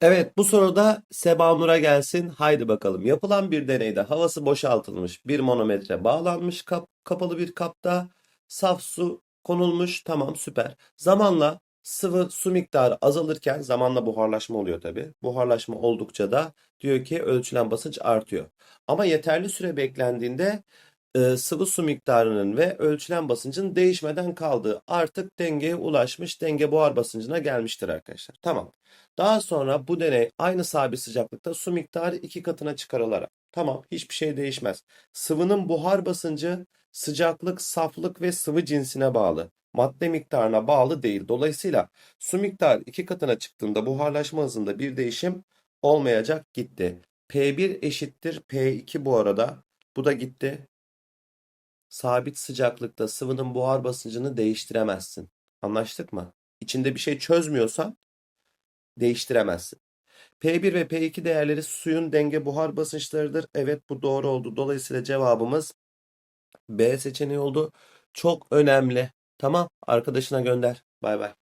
Evet, bu soruda Seba Nur'a gelsin. Haydi bakalım. Yapılan bir deneyde havası boşaltılmış, bir manometre bağlanmış kap- kapalı bir kapta saf su konulmuş. Tamam, süper. Zamanla sıvı su miktarı azalırken zamanla buharlaşma oluyor tabii. Buharlaşma oldukça da diyor ki ölçülen basınç artıyor. Ama yeterli süre beklendiğinde e, sıvı su miktarının ve ölçülen basıncın değişmeden kaldığı artık dengeye ulaşmış, denge buhar basıncına gelmiştir arkadaşlar. Tamam. Daha sonra bu deney aynı sabit sıcaklıkta su miktarı iki katına çıkarılarak. Tamam, hiçbir şey değişmez. Sıvının buhar basıncı sıcaklık, saflık ve sıvı cinsine bağlı. Madde miktarına bağlı değil. Dolayısıyla su miktarı iki katına çıktığında buharlaşma hızında bir değişim olmayacak gitti. P1 eşittir P2 bu arada. Bu da gitti. Sabit sıcaklıkta sıvının buhar basıncını değiştiremezsin. Anlaştık mı? İçinde bir şey çözmüyorsan değiştiremezsin. P1 ve P2 değerleri suyun denge buhar basınçlarıdır. Evet bu doğru oldu. Dolayısıyla cevabımız B seçeneği oldu. Çok önemli. Tamam arkadaşına gönder. Bay bay.